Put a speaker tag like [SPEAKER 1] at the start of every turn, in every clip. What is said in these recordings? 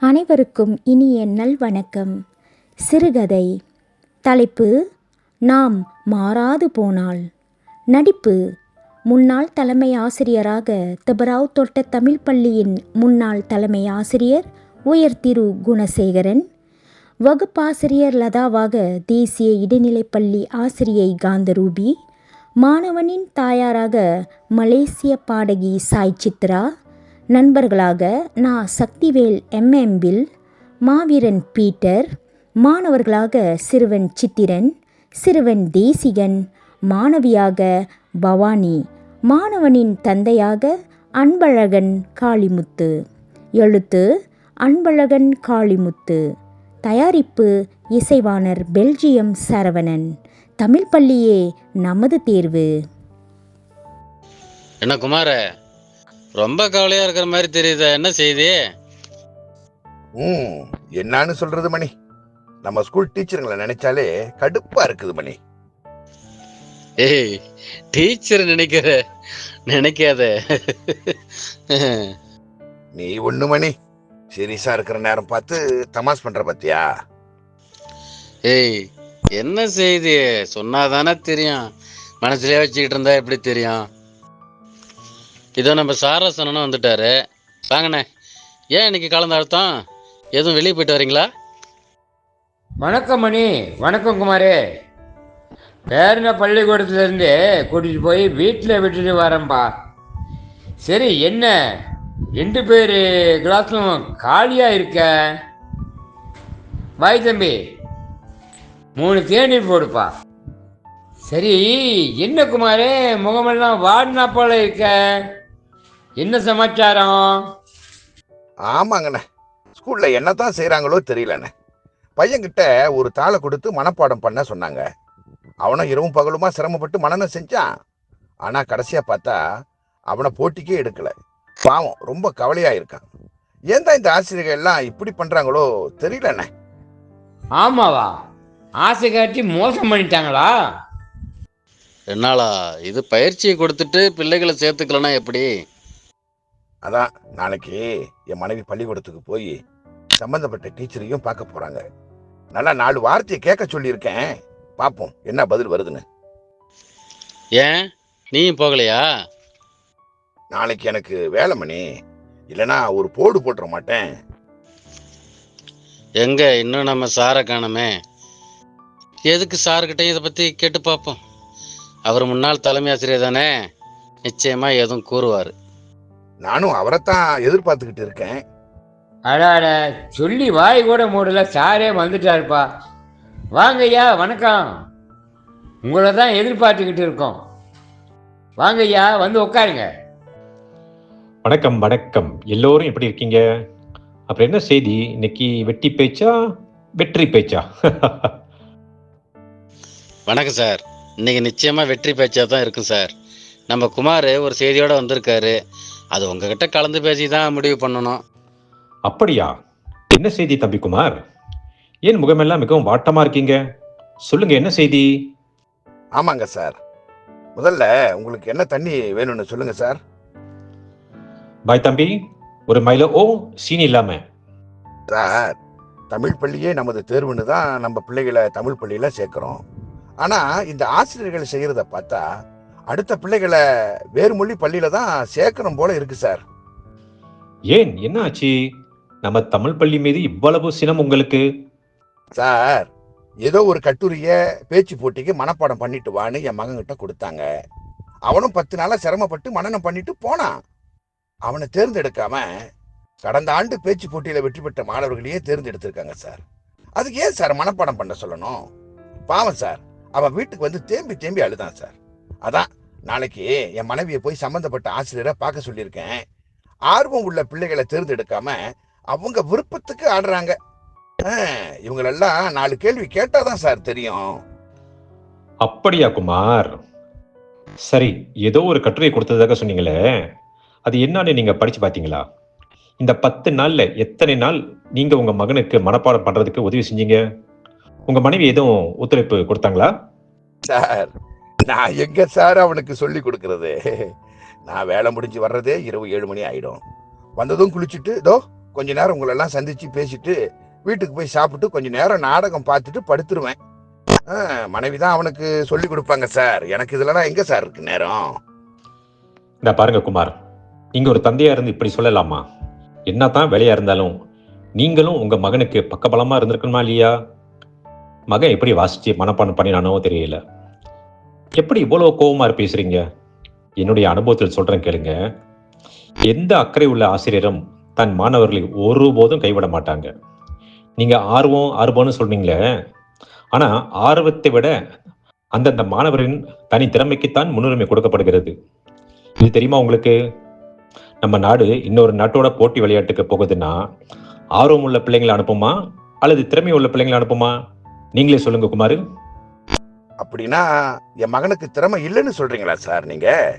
[SPEAKER 1] அனைவருக்கும் இனிய நல் வணக்கம். சிறுகதை. தலைப்பு நாம் மாறாது போனால். நடிப்பு முன்னாள் தலைமை ஆசிரியராக தபராவ் தோட்ட தமிழ் பள்ளியின் முன்னாள் தலைமை ஆசிரியர் உயர் திரு. குணசேகரன் வகுப்பாசிரியர் லதாவாக தேசிய இடைநிலைப்பள்ளி ஆசிரியை காந்தரூபி மாணவனின் தாயாராக மலேசிய பாடகி சாய் சித்ரா நண்பர்களாக நான் சக்திவேல் எம்எம்பில் மாவீரன் பீட்டர் மாணவர்களாக சிறுவன் சித்திரன் சிறுவன் தேசிகன் மாணவியாக பவானி மாணவனின் தந்தையாக அன்பழகன் காளிமுத்து. எழுத்து அன்பழகன் காளிமுத்து. தயாரிப்பு இசைவாணர் பெல்ஜியம் சரவணன். தமிழ் பள்ளியே நமது தேர்வு.
[SPEAKER 2] என்ன குமார ரொம்ப கவலையா இருக்கிற மாதிரி தெரியுதா? என்ன செய்தி?
[SPEAKER 3] ம் என்னன்னு சொல்றது மணி. நம்ம ஸ்கூல் டீச்சருங்களை நினைச்சாலே கடுப்பா இருக்குது மணி.
[SPEAKER 2] ஏய் டீச்சர் நினைக்கிற நினைக்காத.
[SPEAKER 3] நீ ஒண்ணு மணி. சீரியஸா இருக்கிற நேரம் பார்த்து தமாஸ் பண்ற பத்தியா?
[SPEAKER 2] ஏய் என்ன செய்தி? சொன்னாதானே தெரியும். மனசுலயே வச்சுக்கிட்டு இருந்தா எப்படி தெரியும்? இதோ நம்ம சாரசனனும் வந்துட்டாரு. வாங்கண்ணே. ஏன் இன்னைக்கு கலந்த அர்த்தம் எதுவும் வெளியே போயிட்டு வரீங்களா?
[SPEAKER 4] வணக்கம் மணி. வணக்கம் குமாரே. பேரனை பள்ளிக்கூடத்துலேருந்து கூட்டிகிட்டு போய் வீட்டில் விட்டுட்டு வரேன்பா. சரி என்ன? ரெண்டு பேர் கிளாஸும் காலியாக இருக்க? வாய் தம்பி. மூணு தேநீர் போடுப்பா. சரி என்ன குமாரே? முகமெல்லாம் வாடினா போல இருக்க? என்ன சமாச்சாரம்?
[SPEAKER 3] ஆமாங்கண்ணே. ஸ்கூல்ல என்னதான் செய்றாங்களோ தெரியலண்ணே. பையன்கிட்ட ஒரு தாளை கொடுத்து மனப்பாடம் பண்ண சொன்னாங்க. அவனும் இரவும் பகலுமா சிரமப்பட்டு மனநம் செஞ்சான். ஆனா கடைசியா பார்த்தா அவனை போட்டிக்கே எடுக்கல. பாவம் ரொம்ப கவலையா இருக்கான். ஏன் தான் இந்த ஆசிரியர்கள் எல்லாம் இப்படி பண்றாங்களோ தெரியலண்ணே.
[SPEAKER 4] ஆமாவா? ஆசை காட்டி மோசம் பண்ணிட்டாங்களா?
[SPEAKER 2] என்னாலா இது பயிற்சியை கொடுத்துட்டு பிள்ளைகளை சேர்த்துக்கலன்னா எப்படி?
[SPEAKER 3] அதான் நாளைக்கு என் மனைவி பள்ளிக்கூடத்துக்கு போய் சம்பந்தப்பட்ட டீச்சரையும் பார்க்க போறாங்க. நல்லா நாலு வார்த்தையை கேட்க சொல்லியிருக்கேன். பார்ப்போம் என்ன பதில் வருதுன்னு.
[SPEAKER 2] ஏன்? நீயும் போகலையா?
[SPEAKER 3] நாளைக்கு எனக்கு வேலை மணி. இல்லைன்னா ஒரு போடு போட்டுற மாட்டேன்.
[SPEAKER 2] எங்க? இன்னும் நம்ம சாரை காணோமே. எதுக்கு சார்கிட்ட இதை பத்தி கேட்டு பார்ப்போம் அவர் முன்னாள் தலைமை ஆசிரியர் தானே. நிச்சயமா எதுவும் கூறுவார்.
[SPEAKER 3] நானும் அவரைத்தான் எதிர்பார்த்துக்கிட்டு இருக்கேன்.
[SPEAKER 4] அடாட சொல்லி வாய் கூட மூடல சாரே வந்துட்டாருப்பா. வாங்க ஐயா வணக்கம். உங்களை தான் எதிர்பார்த்துக்கிட்டு இருக்கோம். வாங்க ஐயா வந்து உட்காருங்க
[SPEAKER 5] வணக்கம் வணக்கம். எல்லோரும் எப்படி இருக்கீங்க? அப்புறம் என்ன செய்தி? இன்னைக்கு வெட்டி பேச்சா வெற்றி பேச்சா?
[SPEAKER 2] வணக்கம் சார். இன்னைக்கு நிச்சயமா வெற்றி பேச்சா தான் இருக்கும் சார். நம்ம குமார் ஒரு செய்தியோட வந்திருக்காரு. அது உங்ககிட்ட கலந்து பேசி தான் முடிவு பண்ணணும்.
[SPEAKER 5] அப்படியா? என்ன செய்தி தம்பி குமார்? ஏன் முகமெல்லாம் மிகவும் வாட்டமா இருக்கீங்க? சொல்லுங்க என்ன செய்தி?
[SPEAKER 3] ஆமாங்க சார். முதல்ல உங்களுக்கு என்ன தண்ணி வேணும்னு சொல்லுங்க சார்.
[SPEAKER 5] பாய் தம்பி ஒரு மைல ஓ சீனி இல்லாம.
[SPEAKER 3] சார் தமிழ் பள்ளியே நமது தேர்வுன்னு தான் நம்ம பிள்ளைகளை தமிழ் பள்ளியில சேர்க்கிறோம். ஆனா இந்த ஆசிரியர்கள் செய்யறத பார்த்தா அடுத்த பிள்ளைகளை வேறு மொழி பள்ளியில தான் சேர்க்கணும் போல இருக்கு சார்.
[SPEAKER 5] ஏன்? என்ன ஆச்சு? நம்ம தமிழ் பள்ளி மீது இவ்வளவு சினம் உங்களுக்கு?
[SPEAKER 3] சார் ஏதோ ஒரு கட்டுரைய பேச்சு போட்டிக்கு மனப்பாடம் பண்ணிட்டு வான்னு என் மகன்கிட்ட கொடுத்தாங்க. அவனும் பத்து நாளா சிரமப்பட்டு மனனம் பண்ணிட்டு போனான். அவனை தேர்ந்தெடுக்காம கடந்த ஆண்டு பேச்சு போட்டியில வெற்றி பெற்ற மாணவர்களையே தேர்ந்தெடுத்திருக்காங்க சார். அதுக்கு ஏன் சார் மனப்பாடம் பண்ண சொல்லணும்? பாவம் சார். அவன் வீட்டுக்கு வந்து தேம்பி தேம்பி அழுதான் சார். அதான். நாளைக்கு என் மனைவியை போய் சம்பந்தப்பட்ட ஆசிரியரை பார்க்க சொல்லியிருக்கேன். ஆர்வம் உள்ள பிள்ளைகளை தேர்ந்தெடுக்காம அவங்க விருப்பத்துக்கு ஆடுறாங்க. இவங்களெல்லாம் நாலு கேள்வி கேட்டாதான் சார் தெரியும்.
[SPEAKER 5] அப்படியா குமார்? சரி ஏதோ ஒரு கட்டுரை கொடுத்ததாக சொன்னீங்களே. அது என்னன்னு நீங்க படிச்சு பார்த்தீங்களா? இந்த பத்து நாள்ல எத்தனை நாள் நீங்க உங்க மகனுக்கு மனப்பாடம் பண்றதுக்கு உதவி செஞ்சீங்க? உங்க மனைவி எதுவும் ஒத்துழைப்பு கொடுத்தாங்களா?
[SPEAKER 3] சார் நான் எங்க சார் அவனுக்கு சொல்லி கொடுக்கறது? நான் வேலை முடிஞ்சு வர்றதே இரவு ஏழு மணி ஆயிடும். வந்ததும் குளிச்சுட்டு இதோ கொஞ்ச நேரம் உங்களெல்லாம் சந்திச்சு பேசிட்டு வீட்டுக்கு போய் சாப்பிட்டு கொஞ்ச நேரம் நாடகம் பார்த்துட்டு படுத்துருவேன். மனைவி தான் அவனுக்கு சொல்லி கொடுப்பாங்க சார் எனக்கு இதுலலாம் எங்க சார் இருக்கு நேரம்?
[SPEAKER 5] இந்த பாருங்க குமார். நீங்க ஒரு தந்தையா இருந்து இப்படி சொல்லலாமா? என்னதான் வேலையா இருந்தாலும் நீங்களும் உங்க மகனுக்கு பக்கபலமா இருந்திருக்கணுமா இல்லையா? மகன் எப்படி வாசிச்சு மனப்பாடம் பண்ணினானோ தெரியல. எப்படி இவ்வளோ கோபமாக பேசுறீங்க? என்னுடைய அனுபவத்தில் சொல்கிறேன் கேளுங்க. எந்த அக்கறை உள்ள ஆசிரியரும் தன் மாணவர்களை ஒருபோதும் கைவிட மாட்டாங்க. நீங்கள் ஆர்வம் ஆர்வம்னு சொல்றீங்களே. ஆனால் ஆர்வத்தை விட அந்தந்த மாணவரின் தனி திறமைக்குத்தான் முன்னுரிமை கொடுக்கப்படுகிறது. இது தெரியுமா உங்களுக்கு? நம்ம நாடு இன்னொரு நாட்டோட போட்டி விளையாட்டுக்கு போகுதுன்னா ஆர்வம் உள்ள பிள்ளைங்களை அனுப்புமா? அல்லது திறமை உள்ள பிள்ளைங்களை அனுப்புமா? நீங்களே சொல்லுங்க குமார்.
[SPEAKER 3] அப்படின்னா என் மகனுக்கு திறமை இல்லைன்னு சொல்றீங்களா சார் நீங்க?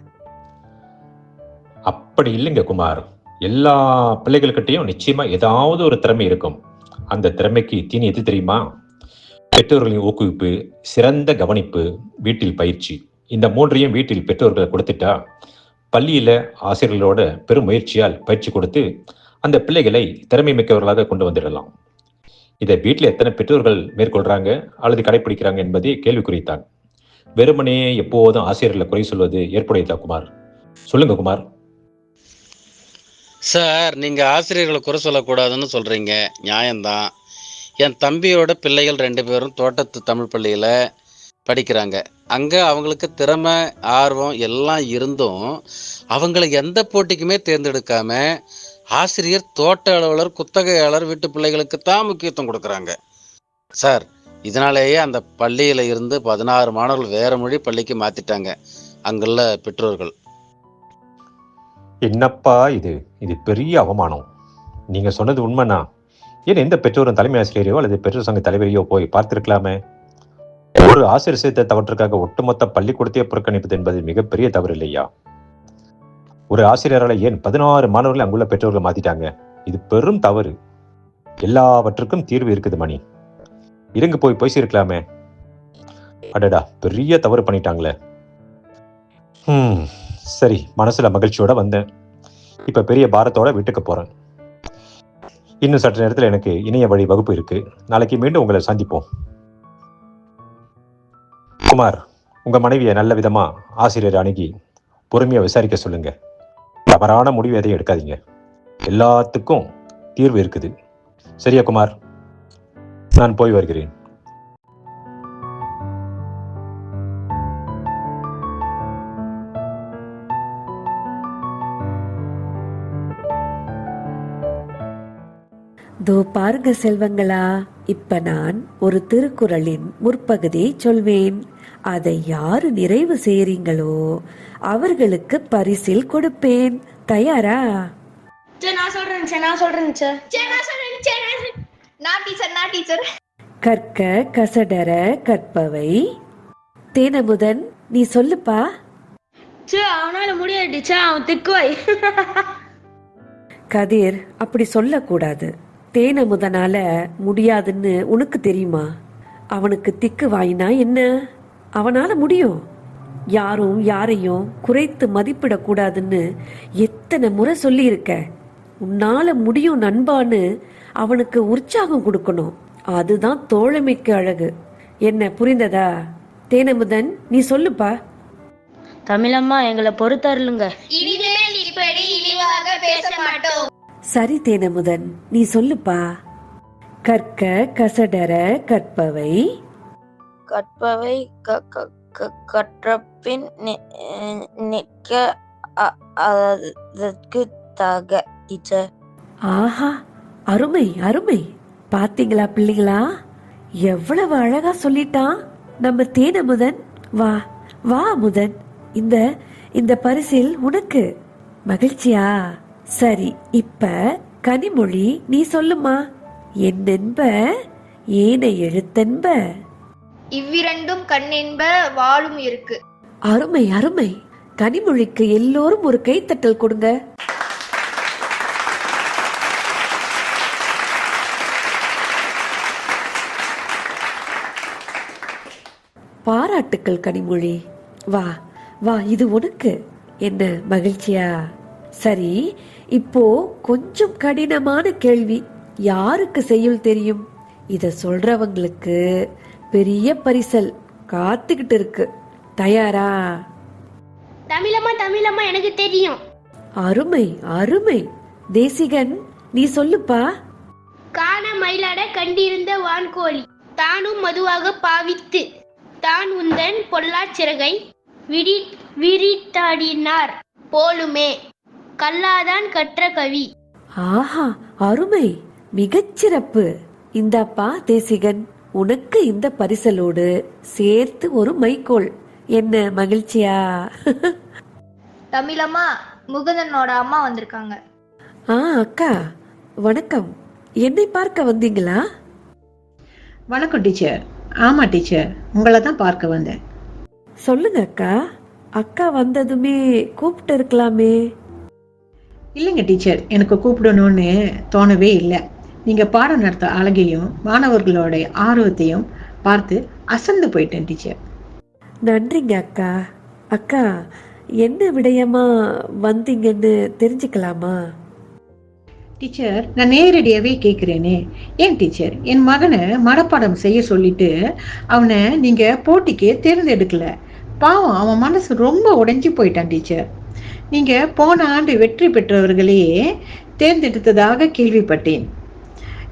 [SPEAKER 5] அப்படி இல்லைங்க குமார். எல்லா பிள்ளைகள்கிட்டயும் நிச்சயமா ஏதாவது ஒரு திறமை இருக்கும். அந்த திறமைக்கு தீனி எது தெரியுமா? பெற்றோர்களின் ஊக்குவிப்பு சிறந்த கவனிப்பு வீட்டில் பயிற்சி. இந்த மூன்றையும் வீட்டில் பெற்றோர்களை கொடுத்துட்டா பள்ளியில ஆசிரியர்களோட பெரும் முயற்சியால் பயிற்சி கொடுத்து அந்த பிள்ளைகளை திறமை மிக்கவர்களாக கொண்டு வந்துடலாம். இதை வீட்டில் எத்தனை பெற்றோர்கள் மேற்கொள்றாங்க அல்லது கடைபிடிக்கிறாங்க என்பதே கேள்விக்குறித்தான் வெறுமனே எப்போதும் ஆசிரியர்களை குறை சொல்வது ஏற்புடையதா குமார்? சொல்லுங்க குமார்.
[SPEAKER 2] சார் நீங்க ஆசிரியர்களை குறை சொல்லக்கூடாதுன்னு சொல்றீங்க. நியாயம்தான். என் தம்பியோட பிள்ளைகள் ரெண்டு பேரும் தோட்டத்து தமிழ் பள்ளியில படிக்கிறாங்க. அங்கே அவங்களுக்கு திறமை ஆர்வம் எல்லாம் இருந்தும் அவங்கள எந்த போட்டிக்குமே தேர்ந்தெடுக்காமல் ஆசிரியர் தோட்ட அலுவலர் குத்தகையாளர் வீட்டு பிள்ளைகளுக்கு தான் முக்கியத்துவம் கொடுக்குறாங்க. சார் இதனாலேயே அந்த பள்ளியில் இருந்து பதினாறு மாணவர்கள் வேற மொழி பள்ளிக்கு மாத்திட்டாங்க. அங்குள்ள பெற்றோர்கள்.
[SPEAKER 5] என்னப்பா இது? இது பெரிய அவமானம். நீங்க சொன்னது உண்மைனா ஏன் எந்த பெற்றோரும் தலைமை ஆசிரியரையோ அல்லது பெற்றோர் சங்க தலைவரையோ போய் பார்த்துருக்கலாமே? ஒரு ஆசிரியர் சேர்த்த தவற்றுக்காக ஒட்டுமொத்த பள்ளிக்கூடத்தையே புறக்கணிப்பது என்பது மிகப்பெரிய தவறு இல்லையா? ஒரு ஆசிரியரால் ஏன் பதினாறு மாணவர்களை அங்குள்ள பெற்றோர்கள் மாத்திட்டாங்க? இது பெரும் தவறு. எல்லாவற்றுக்கும் தீர்வு இருக்குது மணி. இறங்கு போய் பேசியிருக்கலாமே அடடா பெரிய தவறு பண்ணிட்டாங்களே. ம் சரி மனசுல மகிழ்ச்சியோட வந்தேன். இப்ப பெரிய பாரத்தோட வீட்டுக்கு போறேன். இன்னும் சற்று நேரத்தில் எனக்கு இணைய வழி வகுப்பு இருக்கு. நாளைக்கு மீண்டும் உங்களை சந்திப்போம். குமார் உங்க மனைவியை நல்ல விதமா ஆசிரியர் அணுகி பொறுமையா விசாரிக்க சொல்லுங்க. தவறான முடிவு எதையும் எடுக்காதீங்க. எல்லாத்துக்கும் தீர்வு இருக்குது. சரியா குமார்? நான் போய் வருகிறேன்.
[SPEAKER 6] தோ பாருங்க செல்வங்களா இப்ப நான் ஒரு திருக்குறளின் முற்பகுதியை சொல்வேன். அதை யாரு நிறைவு செய்றீங்களோ அவர்களுக்கு பரிசில் கொடுப்பேன். தயாரா?
[SPEAKER 7] நான் சொல்றேன் நான் நான் டீச்சர் நான் டீச்சர்.
[SPEAKER 6] கற்க கசடர கற்பவை. தேனமுதன் நீ சொல்லுப்பா.
[SPEAKER 7] சே அவனால முடியாது அவன் திக்குவாய்.
[SPEAKER 6] கதிர் அப்படி சொல்லக்கூடாது. தேனமுதனால முடியாதுன்னு உனக்கு தெரியுமா? அவனுக்கு திக்கு வாயினா என்ன? அவனால முடியும். யாரும் யாரையும் குறைத்து மதிப்பிடக்கூடாதுன்னு எத்தனை முறை சொல்லியிருக்க. உன்னால முடியும் நண்பான்னு அவனுக்கு உற்சாகம் கொடுக்கணும். அதுதான் தோழமைக்கு அழகு. என்ன புரிந்ததா? தேனமுதன் நீ சொல்லுப்பா.
[SPEAKER 8] தமிழம்மா எங்களை பொறுத்தருளுங்க.
[SPEAKER 7] இனிமேல் இப்படி இழிவாக பேச மாட்டோம்.
[SPEAKER 6] சரி தேனமுதன் நீ சொல்லுப்பா. கற்க கசடர கற்பவை.
[SPEAKER 8] கற்பவை க- க- க- கற்றபின் நிற்க அதற்கு தக டீச்சர்.
[SPEAKER 6] ஆஹா அருமை அருமை. பாத்தீங்களா பிள்ளைங்களா? எவ்வளவு அழகா சொல்லிட்டான். நம்ம தேன முதன் வா வா முதன். இந்த இந்த பரிசில் உனக்கு. மகிழ்ச்சியா? சரி இப்ப கனிமொழி நீ சொல்லுமா. என்னென்ப? ஏனை எழுத்தென்ப?
[SPEAKER 7] இவ்விரண்டும் கண்ணென்ப வாழும் இருக்கு.
[SPEAKER 6] அருமை அருமை. கனிமொழிக்கு எல்லோரும் ஒரு கைத்தட்டல் கொடுங்க. பாராட்டுக்கள் கனிமொழி. வா வா இது உனக்கு. என்ன மகிழ்ச்சியா? சரி இப்போ கொஞ்சம் கடினமான கேள்வி. யாருக்கு செய்யுள் தெரியும்? இத சொல்றவங்களுக்கு. பெரிய பரிசல் காத்துக்கிட்டு இருக்கு. தயாரா?
[SPEAKER 7] தமிழம்மா தமிழம்மா எனக்கு தெரியும்.
[SPEAKER 6] அருமை அருமை. தேசிகன் நீ சொல்லுப்பா.
[SPEAKER 7] காண மயிலாட கண்டிருந்த வான்கோழி தானும் மதுவாக பாவித்து தான் உந்தன் பொல்லாச் சிறகை விரி விரித்தாடினார் போலுமே. கல்லாதான் கற்ற கவி.
[SPEAKER 6] ஆஹா அருமை. மிகச்சிறப்பு. இந்தாப்பா தேசிகன். உனக்கு இந்த பரிசலோடு சேர்த்து ஒரு மைக்கோல். என்ன மகிழ்ச்சியா?
[SPEAKER 9] தமிழம்மா முகுந்தனோட அம்மா வந்திருக்காங்க.
[SPEAKER 6] ஆ அக்கா வணக்கம். என்னை பார்க்க வந்தீங்களா?
[SPEAKER 10] வணக்கம் டீச்சர். ஆமா டீச்சர். உங்களை தான் பார்க்க வந்தேன்.
[SPEAKER 6] சொல்லுங்க அக்கா. அக்கா வந்ததுமே கூப்பிட்டு இருக்கலாமே.
[SPEAKER 10] இல்லைங்க டீச்சர். எனக்கு கூப்பிடணும்னு தோணவே இல்லை. நீங்க பாடம் நடத்த அழகையும் மாணவர்களோட ஆர்வத்தையும் பார்த்து அசந்து போயிட்டேன் டீச்சர்
[SPEAKER 6] நன்றிங்க அக்கா. அக்கா என்ன விடயமா வந்தீங்கன்னு தெரிஞ்சுக்கலாமா?
[SPEAKER 10] டீச்சர் நான் நேரடியாவே கேட்குறேனே ஏன் டீச்சர் என் மகனை மனப்பாடம் செய்ய சொல்லிட்டு அவனை நீங்க போட்டிக்கு தேர்ந்தெடுக்கல. பாவம் அவன் மனசு ரொம்ப உடைஞ்சு போயிட்டான் டீச்சர் நீங்க போன ஆண்டு வெற்றி பெற்றவர்களையே தேர்ந்தெடுத்ததாக கேள்விப்பட்டேன்.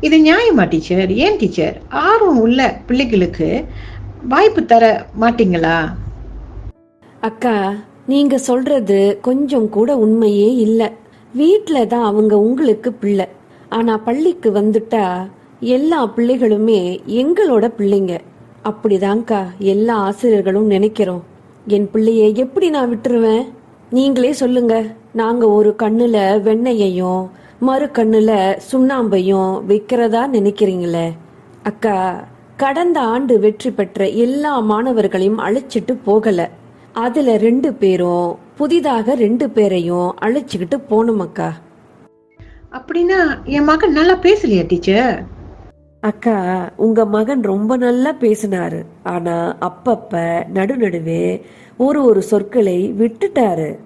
[SPEAKER 10] இது நியாயமா டீச்சர் ஏன் டீச்சர் ஆர்வம் உள்ள பிள்ளைகளுக்கு வாய்ப்பு தர மாட்டீங்களா?
[SPEAKER 6] அக்கா நீங்க சொல்றது கொஞ்சம் கூட உண்மையே இல்ல. வீட்ல தான் அவங்க உங்களுக்கு பிள்ளை. ஆனா பள்ளிக்கு வந்துட்டா எல்லா பிள்ளைகளுமே எங்களோட பிள்ளைங்க. அப்படிதான்க்கா எல்லா ஆசிரியர்களும் நினைக்கிறோம். என் பிள்ளைய எப்படி நான் விட்டுருவேன்? நீங்களே சொல்லுங்க. நாங்க ஒரு கண்ணுல வெண்ணையையும் மறு கண்ணுல சுண்ணாம்பையும் வைக்கிறதா நினைக்கிறீங்களே? அக்கா கடந்த ஆண்டு வெற்றி பெற்ற எல்லா மாணவர்களையும் அழைச்சிட்டு போகல. அதுல ரெண்டு பேரும் புதிதாக ரெண்டு பேரையும் அழைச்சுக்கிட்டு போனோம் அக்கா.
[SPEAKER 10] அப்படின்னா என் மகன் நல்லா பேசலையா டீச்சர்?
[SPEAKER 6] அக்கா உங்க மகன் ரொம்ப நல்லா பேசினாரு. ஆனா அப்பப்ப நடுநடுவே ஒரு ஒரு சொற்களை விட்டுட்டாரு.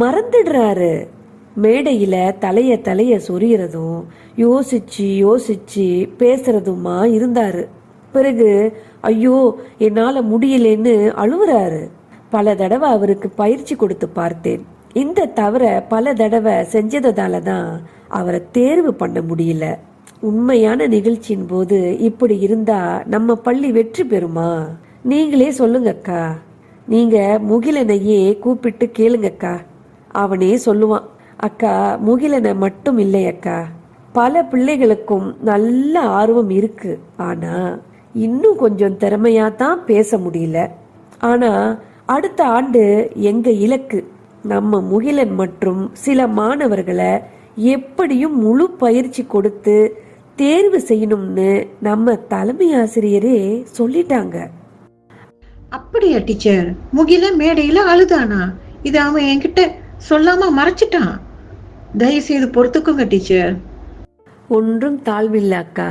[SPEAKER 6] மறந்துடுறாரு. மேடையில் தலைய தலைய சொரியறதும் யோசிச்சு யோசிச்சு பேசுறதுமா இருந்தாரு. பிறகு ஐயோ என்னால் முடியலன்னு அழுவுறாரு. பல தடவை அவருக்கு பயிற்சி கொடுத்து பார்த்தேன். இந்த தவிர பல தடவை செஞ்சதால தான் அவரை தேர்வு பண்ண முடியல. உண்மையான நிகழ்ச்சியின் போது இப்படி இருந்தா நம்ம பள்ளி வெற்றி பெறுமா? நீங்களே சொல்லுங்கக்கா. நீங்க முகிலனையே கூப்பிட்டு கேளுங்கக்கா. அவனே சொல்லுவான். அக்கா முகிலனை மட்டும் இல்லை அக்கா. பல பிள்ளைகளுக்கும் நல்ல ஆர்வம் இருக்கு. ஆனா இன்னும் கொஞ்சம் திறமையா தான் பேச முடியல. ஆனா அடுத்த ஆண்டு எங்க இலக்கு? நம்ம முகிலன் மற்றும் சில மாணவர்களை எப்படியும் முழு பயிற்சி கொடுத்து தேர்வு செய்யணும்னு நம்ம தலைமை ஆசிரியரே சொல்லிட்டாங்க.
[SPEAKER 10] அப்படியா டீச்சர்? முகில மேடையில அழுதானா? இது அவன் என்கிட்ட சொல்லாம மறைச்சிட்டான். தயவு செய்து பொறுத்துக்குங்க டீச்சர்.
[SPEAKER 6] ஒன்றும் தாழ்வில்ல அக்கா.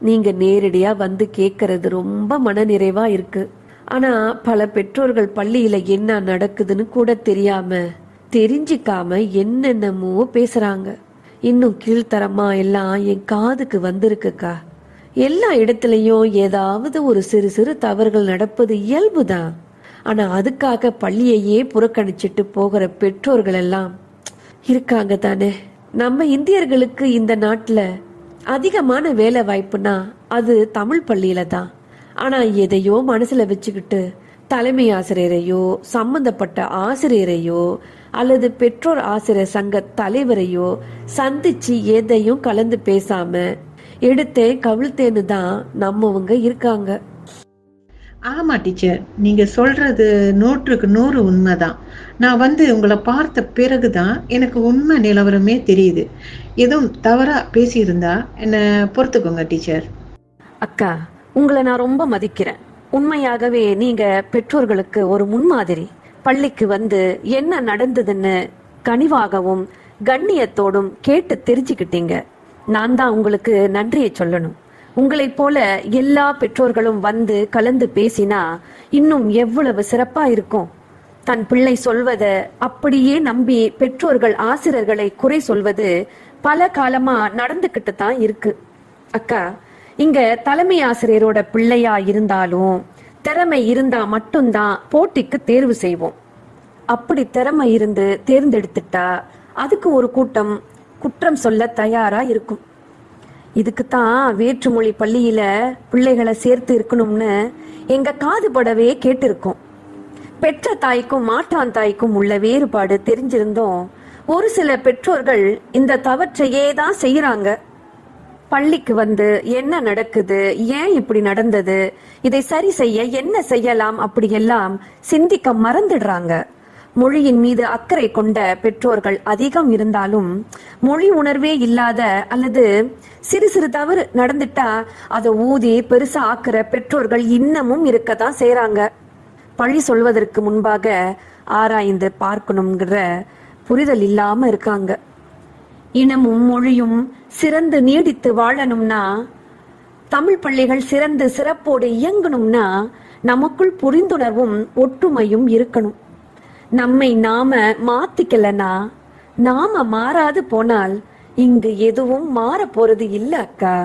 [SPEAKER 6] நீங்க நேரடியா வந்து கேட்கறது ரொம்ப மனநிறைவா இருக்கு. ஆனா பல பெற்றோர்கள் பள்ளியில என்ன நடக்குதுன்னு கூட தெரியாம தெரிஞ்சிக்காம என்னென்னமோ பேசுறாங்க. இன்னும் கீழ்த்தரமா எல்லாம் என் காதுக்கு வந்திருக்குக்கா எல்லா இடத்துலயும் ஏதாவது ஒரு சிறு சிறு தவறுகள் நடப்பது இயல்புதான். ஆனா அதுக்காக பள்ளியையே புறக்கணிச்சிட்டு போகிற பெற்றோர்கள் எல்லாம் இருக்காங்க தானே நம்ம இந்தியர்களுக்கு இந்த நாட்டில் அதிகமான வேலை வாய்ப்புனா அது தமிழ் பள்ளியில தான். ஆனால் எதையோ மனசில் வச்சுக்கிட்டு தலைமை ஆசிரியரையோ சம்பந்தப்பட்ட ஆசிரியரையோ அல்லது பெற்றோர் ஆசிரியர் சங்க தலைவரையோ சந்திச்சு எதையும் கலந்து பேசாம எடுத்தேன் கவிழ்த்தேன்னு தான் நம்மவங்க இருக்காங்க.
[SPEAKER 10] ஆமா டீச்சர். நீங்க சொல்றது நூற்றுக்கு நூறு உண்மைதான். நான் வந்து உங்களை பார்த்த பிறகுதான் எனக்கு உண்மை நிலவரமே தெரியுது. எதுவும் தவறா பேசியிருந்தா என்ன பொறுத்துக்கோங்க டீச்சர்.
[SPEAKER 6] அக்கா உங்களை நான் ரொம்ப மதிக்கிறேன். உண்மையாகவே நீங்க பெற்றோர்களுக்கு ஒரு முன்மாதிரி. பள்ளிக்கு வந்து என்ன நடந்ததுன்னு கனிவாகவும் கண்ணியத்தோடும் கேட்டு தெரிஞ்சுக்கிட்டீங்க. நான் தான் உங்களுக்கு நன்றியை சொல்லணும். உங்களைப் போல எல்லா பெற்றோர்களும் வந்து கலந்து பேசினா இன்னும் எவ்வளவு சிறப்பா இருக்கும்?
[SPEAKER 11] தன் பிள்ளை சொல்வத அப்படியே நம்பி பெற்றோர்கள் ஆசிரியர்களை குறை சொல்வது பல காலமா நடந்துகிட்டு தான் இருக்கு. அக்கா இங்க தலைமை ஆசிரியரோட பிள்ளையா இருந்தாலும் திறமை இருந்தா மட்டும்தான் போட்டிக்கு தேர்வு செய்வோம். அப்படி திறமை இருந்து தேர்ந்தெடுத்துட்டா அதுக்கு ஒரு கூட்டம் குற்றம் சொல்ல தயாரா இருக்கும். இதுக்குத்தான் வேற்றுமொழி பள்ளியில பிள்ளைகளை சேர்த்து இருக்கணும்னு எங்க காதுபடவே கேட்டிருக்கோம். பெற்ற தாய்க்கும் மாற்றான் தாய்க்கும் உள்ள வேறுபாடு தெரிஞ்சிருந்தோம். ஒரு சில பெற்றோர்கள் இந்த தவற்றையே தான் செய்யறாங்க பள்ளிக்கு வந்து என்ன நடக்குது? ஏன் இப்படி நடந்தது? இதை சரி செய்ய என்ன செய்யலாம்? அப்படியெல்லாம் சிந்திக்க மறந்துடுறாங்க. மொழியின் மீது அக்கறை கொண்ட பெற்றோர்கள் அதிகம் இருந்தாலும் மொழி உணர்வே இல்லாத அல்லது சிறு சிறு தவறு நடந்துட்டா அதை ஊதி பெருசா ஆக்குற பெற்றோர்கள் இன்னமும் இருக்கத்தான் செய்யறாங்க பழி சொல்வதற்கு முன்பாக ஆராய்ந்து பார்க்கணுங்கிற புரிதல் இல்லாம இருக்காங்க. இனமும் மொழியும் சிறந்து நீடித்து வாழணும்னா தமிழ் பள்ளிகள் சிறந்து சிறப்போடு இயங்கணும்னா நமக்குள் புரிந்துணர்வும் ஒற்றுமையும் இருக்கணும். நம்மை நாம மாத்திக்கலனா நாம மாறாது போனால் இங்கு எதுவும் மாற போறது இல்ல அக்கா.